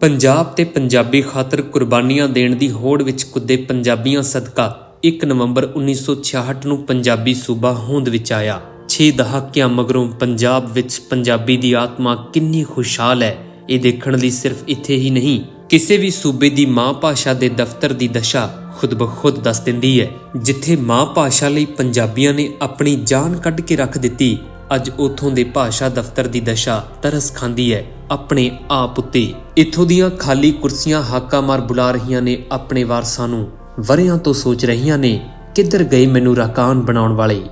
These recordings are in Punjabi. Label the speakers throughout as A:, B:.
A: ਪੰਜਾਬ ਤੇ ਪੰਜਾਬੀ ਖਾਤਰ ਕੁਰਬਾਨੀਆਂ ਦੇਣ ਦੀ ਹੋੜ ਵਿੱਚ ਕੁੱਦੇ ਪੰਜਾਬੀਆਂ ਸਦਕਾ 1 ਨਵੰਬਰ 1966 ਨੂੰ ਪੰਜਾਬੀ ਸੂਬਾ ਹੋਂਦ ਵਿੱਚ ਆਇਆ। 6 ਦਹਾਕਿਆਂ ਮਗਰੋਂ ਪੰਜਾਬ ਵਿੱਚ ਪੰਜਾਬੀ ਦੀ ਆਤਮਾ ਕਿੰਨੀ ਖੁਸ਼ਹਾਲ ਹੈ, ਇਹ ਦੇਖਣ ਲਈ ਸਿਰਫ ਇੱਥੇ ਹੀ ਨਹੀਂ, ਕਿਸੇ ਵੀ ਸੂਬੇ ਦੀ ਮਾਂ ਭਾਸ਼ਾ ਦੇ ਦਫ਼ਤਰ ਦੀ ਦਸ਼ਾ ਖੁਦ ਬਖੁਦ ਦੱਸ ਦਿੰਦੀ ਹੈ, ਜਿੱਥੇ ਮਾਂ ਭਾਸ਼ਾ ਲਈ ਪੰਜਾਬੀਆਂ ਨੇ ਆਪਣੀ ਜਾਨ ਕੱਢ ਕੇ ਰੱਖ ਦਿੱਤੀ ਅੱਜ ਉਥੋਂ ਦੇ ਭਾਸ਼ਾ ਦਫ਼ਤਰ ਦੀ ਦਸ਼ਾ ਤਰਸ ਖਾਂਦੀ ਹੈ ਆਪਣੇ ਆਪ ਉੱਤੇ। ਇੱਥੋਂ ਦੀਆਂ ਖਾਲੀ ਕੁਰਸੀਆਂ ਹਾਕਾ ਮਾਰ ਬੁਲਾ ਰਹੀਆਂ ਨੇ ਆਪਣੇ ਵਾਰਸਾਂ ਨੂੰ। ਵਰਿਆਂ ਤੋਂ ਸੋਚ ਰਹੀਆਂ ਨੇ, ਕਿੱਧਰ ਗਏ ਮੈਨੂੰ ਰਾਕਾਨ ਬਣਾਉਣ ਵਾਲੇ?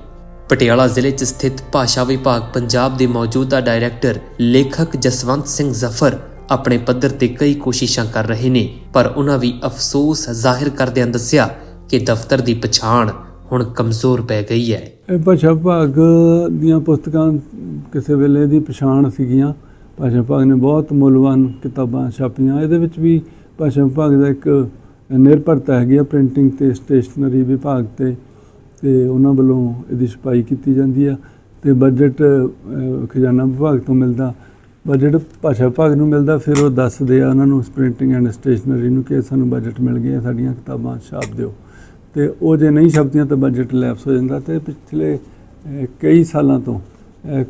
A: ਪਟਿਆਲਾ ਜ਼ਿਲ੍ਹੇ 'ਚ ਸਥਿਤ ਭਾਸ਼ਾ ਵਿਭਾਗ ਪੰਜਾਬ ਦੇ ਮੌਜੂਦਾ ਡਾਇਰੈਕਟਰ, ਲੇਖਕ ਜਸਵੰਤ ਸਿੰਘ ਜ਼ਫਰ ਆਪਣੇ ਪੱਧਰ ਤੇ ਕਈ ਕੋਸ਼ਿਸ਼ਾਂ ਕਰ ਰਹੇ ਨੇ, ਪਰ ਉਹਨਾਂ ਵੀ ਅਫਸੋਸ ਜ਼ਾਹਿਰ ਕਰਦਿਆਂ ਦੱਸਿਆ ਕਿ ਦਫ਼ਤਰ ਦੀ ਪਛਾਣ ਹੁਣ ਕਮਜ਼ੋਰ ਪੈ ਗਈ ਹੈ।
B: ਇਹ ਭਾਸ਼ਾ ਵਿਭਾਗ ਦੀਆਂ ਪੁਸਤਕਾਂ ਕਿਸੇ ਵੇਲੇ ਦੀ ਪਛਾਣ ਸੀਗੀਆਂ। ਭਾਸ਼ਾ ਵਿਭਾਗ ਨੇ ਬਹੁਤ ਮੁੱਲਵਾਨ ਕਿਤਾਬਾਂ ਛਾਪੀਆਂ। ਇਹਦੇ ਵਿੱਚ ਵੀ ਭਾਸ਼ਾ ਵਿਭਾਗ ਦਾ ਇੱਕ ਨਿਰਭਰਤਾ ਹੈਗੀ ਆ, ਪ੍ਰਿੰਟਿੰਗ ਤੇ ਸਟੇਸ਼ਨਰੀ ਵਿਭਾਗ ਤੇ ਤੇ ਉਹਨਾਂ ਵੱਲੋਂ ਇਹਦੀ ਛਪਾਈ ਕੀਤੀ ਜਾਂਦੀ ਆ। ਤੇ ਬਜਟ ਖਜ਼ਾਨਾ ਵਿਭਾਗ ਤੋਂ ਮਿਲਦਾ, ਬਜਟ ਭਾਸ਼ਾ ਵਿਭਾਗ ਨੂੰ ਮਿਲਦਾ, ਫਿਰ ਉਹ ਦੱਸਦੇ ਆ ਉਹਨਾਂ ਨੂੰ, ਪ੍ਰਿੰਟਿੰਗ ਐਂਡ ਸਟੇਸ਼ਨਰੀ ਨੂੰ ਕਿ ਸਾਨੂੰ ਬਜਟ ਮਿਲ ਗਿਆ ਸਾਡੀਆਂ ਕਿਤਾਬਾਂ, ਛਾਪ ਦਿਓ। ਤੇ ਉਹ ਜੇ ਨਹੀਂ ਛਪਦੀਆਂ ਤਾਂ ਬਜਟ ਲੈਪਸ ਹੋ ਜਾਂਦਾ ਤੇ ਪਿਛਲੇ ਕਈ ਸਾਲਾਂ ਤੋਂ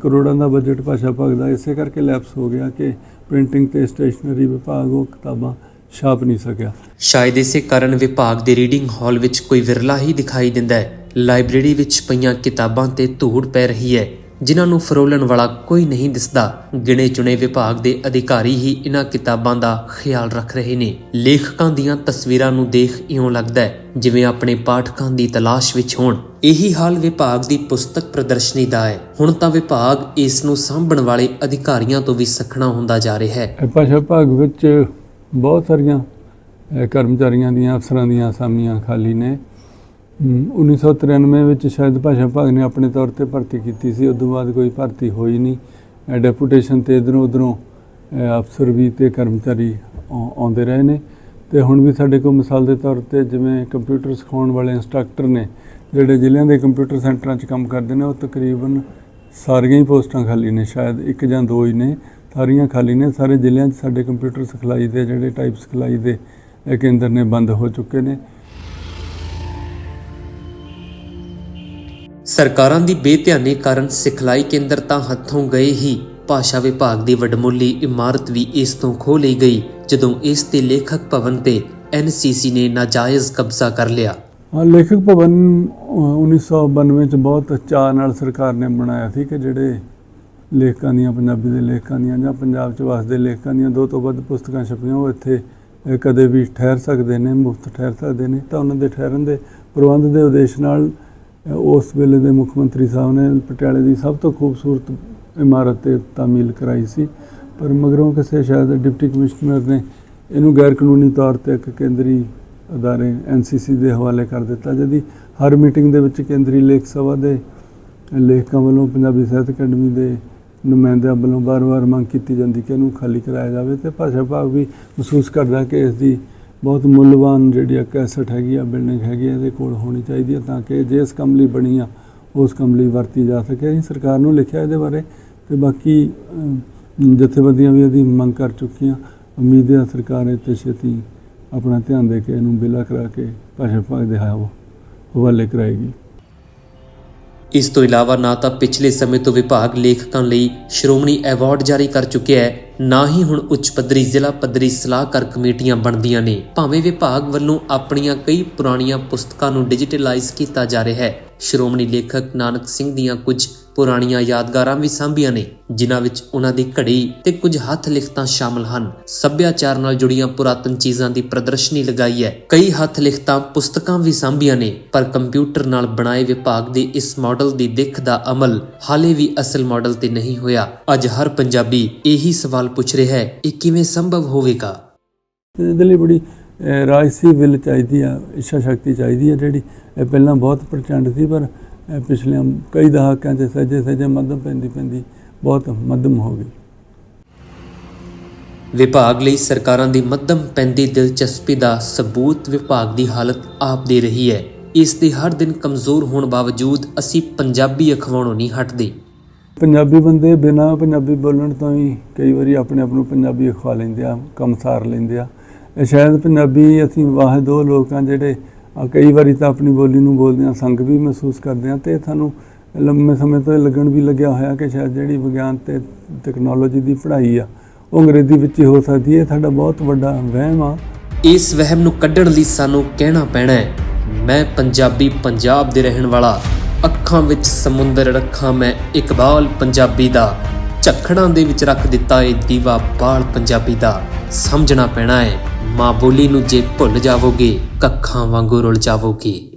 B: ਕਰੋੜਾਂ ਦਾ ਬਜਟ ਭਾਸ਼ਾ ਭਗਦਾ, ਇਸੇ ਕਰਕੇ ਲੈਪਸ ਹੋ ਗਿਆ ਕਿ ਪ੍ਰਿੰਟਿੰਗ ਤੇ ਸਟੇਸ਼ਨਰੀ ਵਿਭਾਗ ਉਹ ਕਿਤਾਬਾਂ ਛਾਪ ਨਹੀਂ ਸਕਿਆ।
A: ਸ਼ਾਇਦ ਇਸੇ ਕਾਰਨ ਵਿਭਾਗ ਦੇ ਰੀਡਿੰਗ ਹਾਲ ਵਿੱਚ ਕੋਈ ਵਿਰਲਾ ਹੀ ਦਿਖਾਈ ਦਿੰਦਾ ਹੈ। ਲਾਇਬ੍ਰੇਰੀ ਵਿੱਚ ਪਈਆਂ ਕਿਤਾਬਾਂ ਤੇ ਧੂੜ ਪੈ ਰਹੀ ਹੈ। ਜਿਨ੍ਹਾਂ ਨੂੰ ਫਰੋਲਣ ਵਾਲਾ ਕੋਈ ਨਹੀਂ ਦਿਸਦਾ ਗਿਣੇ ਚੁਣੇ ਵਿਭਾਗ ਦੇ ਅਧਿਕਾਰੀ ਹੀ ਇਹਨਾਂ ਕਿਤਾਬਾਂ ਦਾ ਖਿਆਲ ਰੱਖ ਰਹੇ ਨੇ। ਲੇਖਕਾਂ ਦੀਆਂ ਤਸਵੀਰਾਂ ਨੂੰ ਦੇਖ ਇਉਂ ਲੱਗਦਾ ਹੈ, ਜਿਵੇਂ ਆਪਣੇ ਪਾਠਕਾਂ ਦੀ ਤਲਾਸ਼ ਵਿੱਚ ਹੋਣ। ਇਹੀ ਹਾਲ ਵਿਭਾਗ ਦੀ ਪੁਸਤਕ ਪ੍ਰਦਰਸ਼ਨੀ ਦਾ ਹੈ। ਹੁਣ ਤਾਂ ਵਿਭਾਗ ਇਸ ਨੂੰ ਸਾਂਭਣ ਵਾਲੇ ਅਧਿਕਾਰੀਆਂ ਤੋਂ ਵੀ ਸਖਣਾ ਹੁੰਦਾ ਜਾ ਰਿਹਾ ਹੈ।
B: ਭਾਸ਼ਾ ਭਾਗ ਵਿੱਚ ਬਹੁਤ ਸਾਰੀਆਂ ਕਰਮਚਾਰੀਆਂ ਦੀਆਂ, ਅਫਸਰਾਂ ਦੀਆਂ ਅਸਾਮੀਆਂ ਖਾਲੀ ਨੇ। 1993 ਵਿੱਚ ਸ਼ਾਇਦ ਭਾਸ਼ਾ ਵਿਭਾਗ ਨੇ ਆਪਣੇ ਤੌਰ ਤੇ ਭਰਤੀ ਕੀਤੀ ਸੀ ਉਸ ਤੋਂ ਬਾਅਦ ਕੋਈ ਭਰਤੀ ਹੋਈ ਨਹੀਂ। ਡੈਪੂਟੇਸ਼ਨ ਤੇ ਇਧਰੋਂ ਉਧਰੋਂ ਅਫਸਰ ਵੀ ਤੇ ਕਰਮਚਾਰੀ ਆਉਂਦੇ ਰਹੇ ਨੇ। ਤੇ ਹੁਣ ਵੀ ਸਾਡੇ ਕੋਲ ਮਿਸਾਲ ਦੇ ਤੌਰ ਤੇ ਜਿਵੇਂ ਕੰਪਿਊਟਰ ਸਿਖਾਉਣ ਵਾਲੇ ਇੰਸਟ੍ਰਕਟਰ ਨੇ, ਜਿਹੜੇ ਜ਼ਿਲ੍ਹਿਆਂ ਦੇ ਕੰਪਿਊਟਰ ਸੈਂਟਰਾਂ 'ਚ ਕੰਮ ਕਰਦੇ ਨੇ, ਉਹ ਤਕਰੀਬਨ ਸਾਰੀਆਂ ਹੀ ਪੋਸਟਾਂ ਖਾਲੀ ਨੇ, ਸ਼ਾਇਦ ਇੱਕ ਜਾਂ ਦੋ ਹੀ ਨੇ। ਸਾਰੀਆਂ ਖਾਲੀ ਨੇ, ਸਾਰੇ ਜ਼ਿਲ੍ਹਿਆਂ 'ਚ ਸਾਡੇ ਕੰਪਿਊਟਰ ਸਿਖਲਾਈ ਦੇ, ਜਿਹੜੇ ਟਾਈਪ ਸਿਖਲਾਈ ਦੇ, ਇਹ ਕੇਂਦਰ ਨੇ ਬੰਦ ਹੋ ਚੁੱਕੇ ਨੇ।
A: ਸਰਕਾਰਾਂ ਦੀ ਬੇਧਿਆਨੀ ਕਾਰਨ ਸਿਖਲਾਈ ਕੇਂਦਰ ਤਾਂ ਹੱਥੋਂ ਗਏ ਹੀ। ਭਾਸ਼ਾ ਵਿਭਾਗ ਦੀ ਵਡਮੁੱਲੀ ਇਮਾਰਤ ਵੀ ਇਸ ਤੋਂ ਖੋਹ ਲਈ ਗਈ ਜਦੋਂ ਇਸ ਤੇ ਲੇਖਕ ਭਵਨ ਤੇ ਐਨਸੀਸੀ ਨੇ ਨਾਜਾਇਜ਼ ਕਬਜ਼ਾ ਕਰ ਲਿਆ।
B: ਹਾਂ ਲੇਖਕ ਭਵਨ ਅਹ, 1992 ਚ ਬਹੁਤ ਚਾਅ ਨਾਲ ਸਰਕਾਰ ਨੇ ਬਣਾਇਆ ਸੀ ਕਿ ਜਿਹੜੇ ਲੇਖਕਾਂ ਦੀਆਂ ਪੰਜਾਬੀ ਦੇ ਲੇਖਕਾਂ ਦੀਆਂ ਜਾਂ ਪੰਜਾਬ ਚ ਵਸਦੇ ਲੇਖਕਾਂ ਦੀਆਂ ਦੋ ਤੋਂ ਵੱਧ ਪੁਸਤਕਾਂ ਛਪੀਆਂ ਉਹ ਇੱਥੇ ਕਦੇ ਵੀ ਠਹਿਰ ਸਕਦੇ ਨੇ ਮੁਫਤ ਠਹਿਰ ਸਕਦੇ ਨੇ ਤਾਂ ਉਹਨਾਂ ਦੇ ਠਹਿਰਨ ਦੇ ਪ੍ਰਬੰਧ ਦੇ ਉਦੇਸ਼ ਨਾਲ ਉਸ ਵੇਲੇ ਦੇ ਮੁੱਖ ਮੰਤਰੀ ਸਾਹਿਬ ਨੇ ਪਟਿਆਲੇ ਦੀ ਸਭ ਤੋਂ ਖੂਬਸੂਰਤ ਇਮਾਰਤ ਤੇ ਤਾਮੀਲ ਕਰਾਈ ਸੀ, ਪਰ ਮਗਰੋਂ ਕਿਸੇ ਸ਼ਾਇਦ ਡਿਪਟੀ ਕਮਿਸ਼ਨਰ ਨੇ ਇਹਨੂੰ ਗੈਰ ਕਾਨੂੰਨੀ ਤੌਰ ਤੇ ਇੱਕ ਕੇਂਦਰੀ ਅਦਾਰੇ ਐਨਸੀਸੀ ਦੇ ਹਵਾਲੇ ਕਰ ਦਿੱਤਾ, ਜਿਹਦੀ ਹਰ ਮੀਟਿੰਗ ਦੇ ਵਿੱਚ ਕੇਂਦਰੀ ਲੇਖ ਸਭਾ ਦੇ ਲੇਖਕਾਂ ਵੱਲੋਂ ਪੰਜਾਬੀ ਸਾਹਿਤ ਅਕੈਡਮੀ ਦੇ ਨੁਮਾਇੰਦਿਆਂ ਵੱਲੋਂ ਵਾਰ-ਵਾਰ ਮੰਗ ਕੀਤੀ ਜਾਂਦੀ ਕਿ ਇਹਨੂੰ ਖਾਲੀ ਕਰਾਇਆ ਜਾਵੇ ਤੇ ਭਾਸ਼ਾ ਭਾਗ ਵੀ ਮਹਿਸੂਸ ਕਰਦਾ ਕਿ ਇਸ ਦੀ ਬਹੁਤ ਮੁੱਲਵਾਨ ਜਿਹੜੀ ਆ ਕੈਸਟ ਹੈਗੀ ਆ, ਬਿਲਡਿੰਗ ਹੈਗੀ ਆ, ਇਹਦੇ ਕੋਲ ਹੋਣੀ ਚਾਹੀਦੀ ਹੈ ਤਾਂ ਕਿ ਜੇ ਇਸ ਕੰਮ ਲਈ ਬਣੀ ਆ, ਉਸ ਕੰਮ ਲਈ ਵਰਤੀ ਜਾ ਸਕੇ। ਅਸੀਂ ਸਰਕਾਰ ਨੂੰ ਲਿਖਿਆ ਇਹਦੇ ਬਾਰੇ ਤੇ ਬਾਕੀ ਜਥੇਬੰਦੀਆਂ ਵੀ ਇਹਦੀ ਮੰਗ ਕਰ ਚੁੱਕੀਆਂ। ਉਮੀਦ ਹੈ ਸਰਕਾਰ ਇਹ ਤੇ ਛੇਤੀ ਆਪਣਾ ਧਿਆਨ ਦੇ ਕੇ ਇਹਨੂੰ ਬਿਲਾ ਕਰਾ ਕੇ ਭਾਸ਼ਾ ਭਾਗ ਦੇ ਹਾਵ, ਹਵਾਲੇ ਕਰਾਏਗੀ।
A: ਇਸ ਤੋਂ ਇਲਾਵਾ ਨਾ ਤਾਂ ਪਿਛਲੇ ਸਮੇਂ ਤੋਂ ਵਿਭਾਗ ਲੇਖਕਾਂ ਲਈ ਸ਼੍ਰੋਮਣੀ ਅਵਾਰਡ ਜਾਰੀ ਕਰ ਚੁੱਕਿਆ ਹੈ। ਨਾ ਹੀ ਹੁਣ ਉੱਚ ਪੱਧਰੀ ਜ਼ਿਲ੍ਹਾ ਪੱਧਰੀ ਸਲਾਹਕਾਰ ਕਮੇਟੀਆਂ ਬਣਦੀਆਂ ਨੇ। ਭਾਵੇਂ ਵਿਭਾਗ ਵੱਲੋਂ ਆਪਣੀਆਂ ਕਈ ਪੁਰਾਣੀਆਂ ਪੁਸਤਕਾਂ ਨੂੰ ਡਿਜੀਟਲਾਈਜ਼ ਕੀਤਾ ਜਾ ਰਿਹਾ ਹੈ। ਸ਼੍ਰੋਮਣੀ ਲੇਖਕ ਨਾਨਕ ਸਿੰਘ ਦੀਆਂ ਕੁਝ ਪੁਰਾਣੀਆਂ ਯਾਦਗਾਰਾਂ ਵੀ ਸਾਂਭੀਆਂ ਨੇ, ਜਿਨ੍ਹਾਂ ਵਿੱਚ ਉਹਨਾਂ ਦੀ ਘੜੀ ਤੇ ਕੁਝ ਹੱਥ ਲਿਖਤਾਂ ਸ਼ਾਮਲ ਹਨ। ਸੱਭਿਆਚਾਰ ਨਾਲ ਜੁੜੀਆਂ ਪੁਰਾਤਨ ਚੀਜ਼ਾਂ ਦੀ ਪ੍ਰਦਰਸ਼ਨੀ ਲਗਾਈ ਹੈ। ਕਈ ਹੱਥ ਲਿਖਤਾਂ ਪੁਸਤਕਾਂ ਵੀ ਸਾਂਭੀਆਂ ਨੇ, ਪਰ ਕੰਪਿਊਟਰ ਨਾਲ ਬਣਾਏ ਵਿਭਾਗ ਦੇ ਇਸ ਮਾਡਲ ਦੀ ਦਿੱਖ ਦਾ ਅਮਲ ਹਾਲੇ ਵੀ ਅਸਲ ਮਾਡਲ ਤੇ ਨਹੀਂ ਹੋਇਆ। ਅੱਜ ਹਰ ਪੰਜਾਬੀ ਇਹੀ ਸਵਾਲ ਪੁੱਛ ਰਿਹਾ ਹੈ, ਇਹ ਕਿਵੇਂ ਸੰਭਵ ਹੋਵੇਗਾ?
B: ਇਹਦੇ ਲਈ ਬੜੀ ਰਾਜਸੀ ਵਿਲ ਚਾਹੀਦੀ ਆ ਇੱਛਾ ਸ਼ਕਤੀ ਚਾਹੀਦੀ ਆ ਜਿਹੜੀ ਪਹਿਲਾਂ ਬਹੁਤ ਪ੍ਰਚੰਡ ਸੀ, ਪਰ ਪਿਛਲੇ ਕਈ ਦਹਾਕਿਆਂ 'ਚ ਸਹਿਜੇ ਸਹਿਜੇ ਮੱਧਮ ਪੈਂਦੀ ਪੈਂਦੀ ਬਹੁਤ ਮੱਧਮ ਹੋ ਗਈ।
A: ਵਿਭਾਗ ਲਈ ਸਰਕਾਰਾਂ ਦੀ ਮੱਧਮ ਪੈਂਦੀ ਦਿਲਚਸਪੀ ਦਾ ਸਬੂਤ ਵਿਭਾਗ ਦੀ ਹਾਲਤ ਆਪ ਦੇ ਰਹੀ ਹੈ। ਇਸ ਦੇ ਹਰ ਦਿਨ ਕਮਜ਼ੋਰ ਹੋਣ ਬਾਵਜੂਦ ਅਸੀਂ ਪੰਜਾਬੀ ਅਖਵਾਉਣੋਂ ਨਹੀਂ ਹਟਦੇ।
B: ਪੰਜਾਬੀ ਬੰਦੇ ਬਿਨਾਂ ਪੰਜਾਬੀ ਬੋਲਣ ਤੋਂ ਹੀ ਕਈ ਵਾਰੀ ਆਪਣੇ ਆਪ ਨੂੰ ਪੰਜਾਬੀ ਖਵਾ ਲੈਂਦੇ ਆ ਕੰਮ ਸਾਰ ਲੈਂਦੇ ਆ। ਸ਼ਾਇਦ ਪੰਜਾਬੀ ਅਸੀਂ ਵਾਹ ਦੋ ਲੋਕ ਜਿਹੜੇ ਕਈ ਵਾਰੀ ਤਾਂ ਆਪਣੀ ਬੋਲੀ ਨੂੰ ਬੋਲਦੇ ਆ ਸੰਗ ਵੀ ਮਹਿਸੂਸ ਕਰਦੇ ਆ ਤੇ ਸਾਨੂੰ ਲੰਮੇ ਸਮੇਂ ਤੋਂ ਇਹ ਲੱਗਣ ਵੀ ਲੱਗਿਆ ਹੋਇਆ ਕਿ ਸ਼ਾਇਦ ਜਿਹੜੀ ਵਿਗਿਆਨ ਤੇ ਟੈਕਨੋਲੋਜੀ ਦੀ ਪੜ੍ਹਾਈ ਆ, ਉਹ ਅੰਗਰੇਜ਼ੀ ਵਿੱਚ ਹੀ ਹੋ ਸਕਦੀ ਹੈ ਸਾਡਾ ਬਹੁਤ ਵੱਡਾ ਵਹਿਮ ਆ।
A: ਇਸ ਵਹਿਮ ਨੂੰ ਕੱਢਣ ਲਈ ਸਾਨੂੰ ਕਹਿਣਾ ਪੈਣਾ ਹੈ, ਮੈਂ ਪੰਜਾਬੀ ਪੰਜਾਬ ਦੇ ਰਹਿਣ ਵਾਲਾ, ਅੱਖਾਂ ਵਿੱਚ ਸਮੁੰਦਰ ਰੱਖਾਂ ਮੈਂ ਇਕਬਾਲ ਪੰਜਾਬੀ ਦਾ, ਝੱਖੜਾਂ ਦੇ ਵਿੱਚ ਰੱਖ ਦਿੱਤਾ ਏ ਦੀਵਾ ਬਾਲ ਪੰਜਾਬੀ ਦਾ। ਸਮਝਣਾ ਪੈਣਾ ਹੈ। ਮਾਂ ਬੋਲੀ ਨੂੰ ਜੇ ਭੁੱਲ ਜਾਵੋਗੇ ਕੱਖਾਂ ਵਾਂਗੂ ਰੁਲ ਜਾਵੋਗੇ।